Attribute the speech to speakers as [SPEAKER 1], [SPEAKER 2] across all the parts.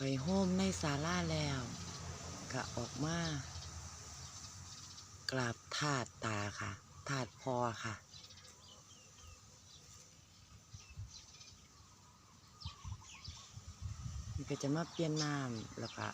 [SPEAKER 1] ไปโฮมในศาลาแล้วก็ออกมากราบธาตุตาค่ะธาตุพอค่ะ นี่ก็จะมาเปลี่ยนน้ำแล้วก็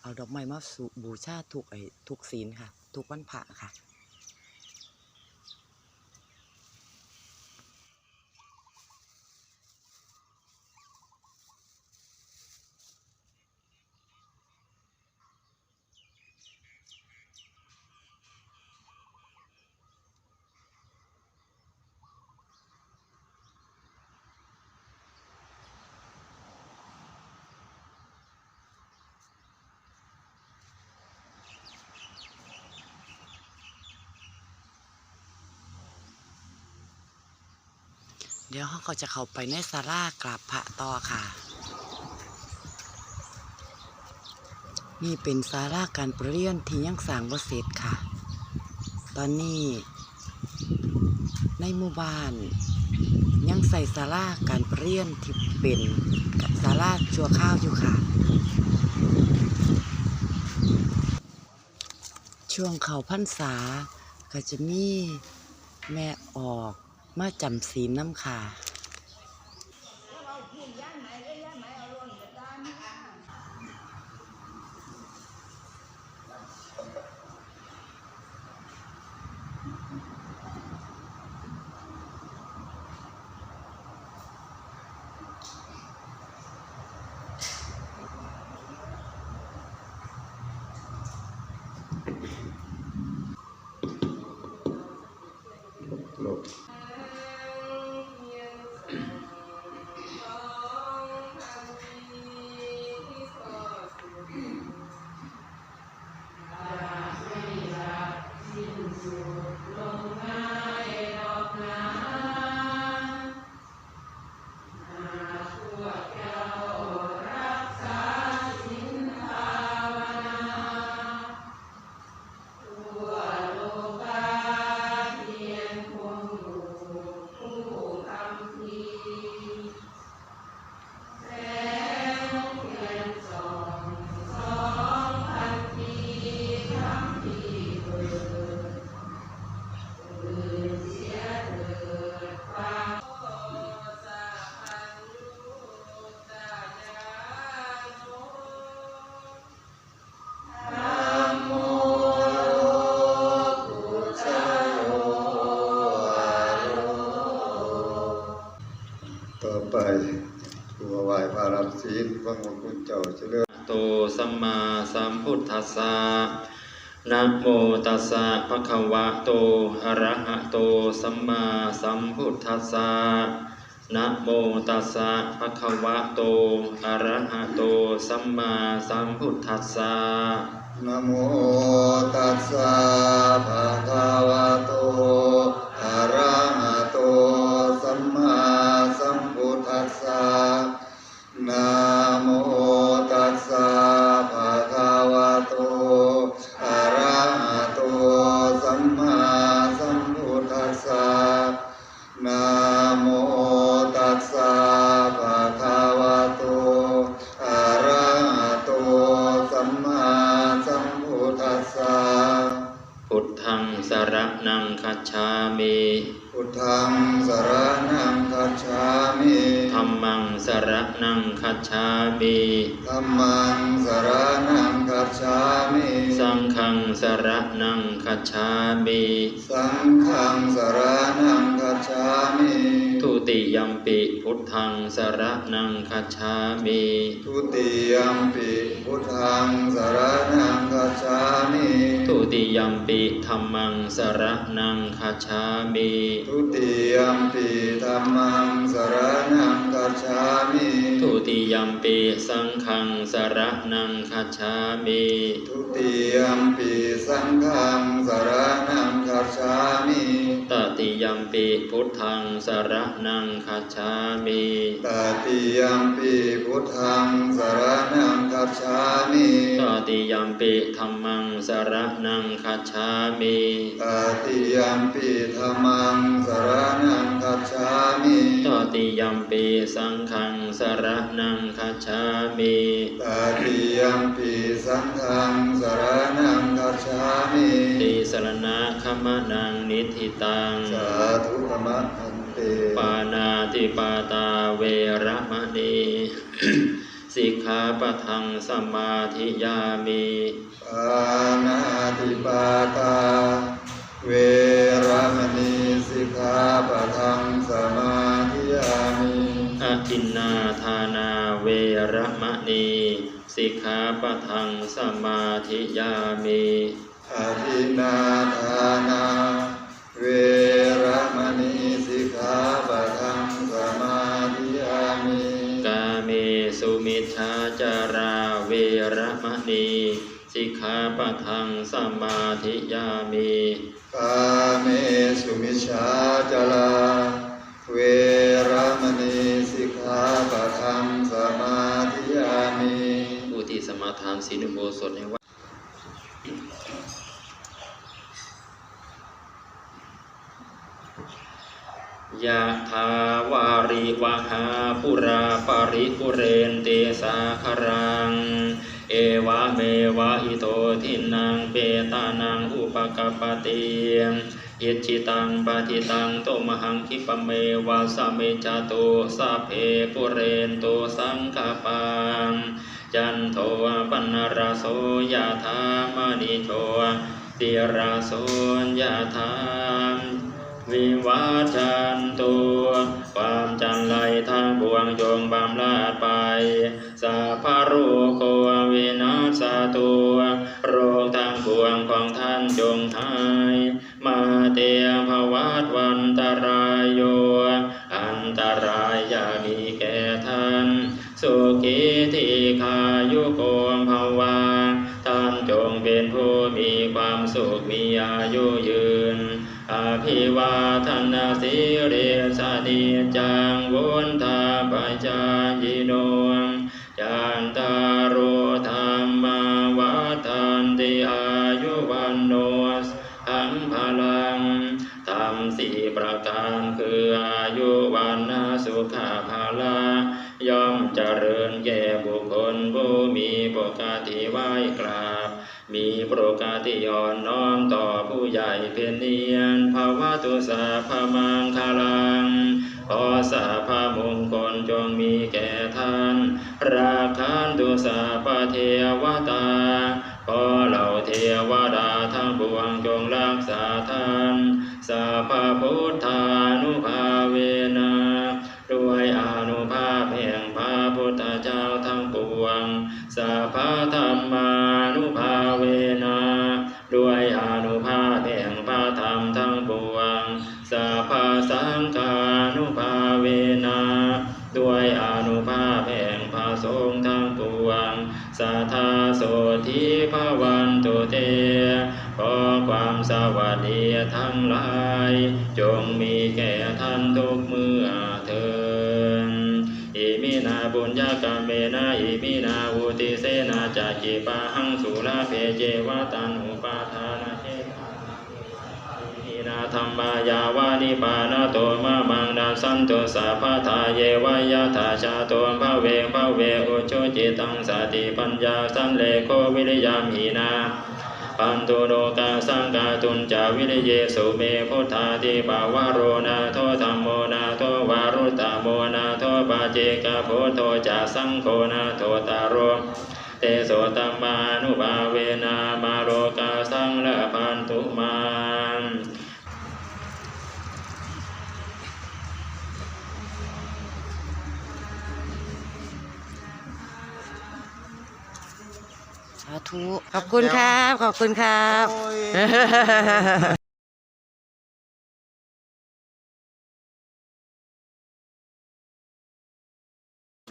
[SPEAKER 1] เอาดอกไม้มาสู่บูชาทุกไอ้ทุกศีลค่ะ ทุกวันพระค่ะ เดี๋ยวเขาก็จะเข้าไปในศาลากราบพระต่อค่ะ นี่เป็นศาลาการประเรียนที่ยังสร้างบ่เสร็จค่ะ ตอนนี้ ในหมู่บ้านยังใส่ศาลาการประเรียนที่เป็นศาลาชั่วข้าวอยู่ค่ะ ช่วงเขาพรรษาก็จะมีแม่ออก มาจำศีลน้ำค่ะ
[SPEAKER 2] ต่อ ม
[SPEAKER 3] มาสัมพุทธัสสะนะโมตัสสะภะคะวะโตอะระหะโตสัมมาสัมพุทธัสสะนะโมตัสสะภะคะวะโตอะระหะโตสัมมาสัมพุทธัสสะ
[SPEAKER 2] นะโมตัสสะภะคะวะโตอะระ ร
[SPEAKER 3] ณังคัจฉามิ
[SPEAKER 2] พุทธังสรณังคัจฉามิ
[SPEAKER 3] ธัมมังสรณังคัจฉามิ
[SPEAKER 2] ธัมมังสรณังคัจฉามิ
[SPEAKER 3] สังฆังสรณังคัจฉามิ
[SPEAKER 2] สังฆังสรณังคัจฉามิ
[SPEAKER 3] ทุ ติยัมปิพุทธังสรณังคัจฉามิ
[SPEAKER 2] ทุติยมปิพุทธังสรณังคัจฉามิ
[SPEAKER 3] ทุติยัมปิธัมมังสรณังคัจฉามิ
[SPEAKER 2] ทุติยมปิธัมมังสรณังคัจฉามิ
[SPEAKER 3] ทุติยัมปิสังฆังสรณังคัจฉามิ
[SPEAKER 2] ทุติยมปิสังฆัง สรณังคัจฉามิ
[SPEAKER 3] ตติยัมปิพุทธังสรณังคัจฉามิ
[SPEAKER 2] ตติยมปิพุทธังสรณังคัจฉามิ
[SPEAKER 3] ตติยัมปิธัมมังสรณังคัจฉามิ
[SPEAKER 2] ตติยมปิธัมมังสรณังคัจฉามิ
[SPEAKER 3] ตติยัมปิสังฆังสรนังคัจฉามิ
[SPEAKER 2] ตาติยัมปีสังฆังสรณังคัจฉามิ
[SPEAKER 3] ติสรณะขมนังนิธิตัง
[SPEAKER 2] สาธุธรรมะอันเต
[SPEAKER 3] ปานาติปาตาเวระมณีสิกขาปะทังสมาธิยามิ
[SPEAKER 2] ปานาติปาตา เวระมณีสิกขาปะทังสมาธิยามิ
[SPEAKER 3] อทินนาทานาเวระมณีสิกขาปะทังสมาธิยามิ
[SPEAKER 2] อธินาทานาเวระมณีสิกขาปะทังสมาธิยามิ
[SPEAKER 3] กาเมสุมิชฌาจาราเวระมณีสิกขาปะทังสมาธิยามิ
[SPEAKER 2] กาเมสุมิชฌาจลาเวระมณีสิกขาปะทังสมาธิยามิ
[SPEAKER 3] ผู้ที่สมาทานศีลอุโบสถในวั ยะทาวาริวหาปุราปาริปุเรนเตสาคารัง เอวะเมวะอิโตทินังเปตานังอุปกปปติยิจิตังปฏิตังโตมหังคิปเมวะสเมจาโตสัพเพปุเรนโตสังกปังจันโทปันนราโสยะธามณิโชติราโสยะธาม วิวัจันตุความจันไรทางบวงยงบำลาดไปสัพพโรโควินาศตุโรคทางบวงของท่านจงหาย นิจังวุนทาปัจายิโนจันตารุธรรมวัฏันติอายุวันโนสังพลังทำสี่ประการคืออายุวันนาสุขภ แก่บุคคลผู้มีปกติไหว้กราบ มีปกติอ่อนน้อมต่อผู้ใหญ่เป็นเนียนภาวะตุสาพมังคลังขอสาพามงคลจงมีแก่ท่าน ราคันตุสาปเทวตาขอเหล่าเทวดาทั้งปวงจงรักษาท่านสัพพพุทธานุภา ทั้งปวงสัพพสังฆานุภาเวนะด้วยอนุภาพแห่งพระสงฆ์ทั้งปวงสัทธาโสธิภวันตุเตขอความสวัสดีทั้งหลาย จงมีแก่ท่านทุกเมื่อเทินอิมินาบุญญากรรมเมนาอิมินาอุติเสนาจักจิปาหังสุราเพเจวะตันอุปาทานาเช นาธรรมายาวานิปานาโตมะมังดาสันตุสัพพทาเยวายาธาชาโตภะเวภะเวอุชุจิตังสติปัญญาสันเลโควิริยามหีนาปันตุโลกาสังกาตุนจาวิริเยสุเมพุทธาติปาวโรนาโทธรรมโมนาโทวารุตตโมนาโทปาเจกาโพโทจาสังโฆนาโทตารโรเตโสตัมมานุภาเวนามาโลกาสังละพันตุมาา
[SPEAKER 1] ธุขอบคุณครับ ขอบคุณครับ
[SPEAKER 2] โอ้ย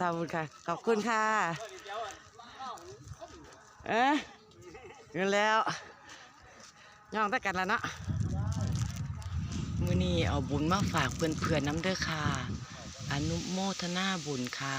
[SPEAKER 1] ขอบคุณค่ะ ขอบคุณค่ะ เอ๊ะเงินแล้ว ย่องตะกันแล้วเนาะมือนี้เอาบุญมาฝากเพื่อนๆน้ำเด้อค่ะ อนุโมทนาบุญค่ะ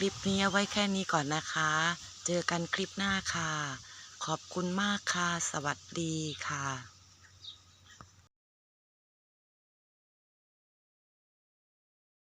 [SPEAKER 1] คลิปนี้ไว้แค่นี้ก่อนนะคะ เจอกันคลิปหน้าค่ะ ขอบคุณมากค่ะ สวัสดีค่ะ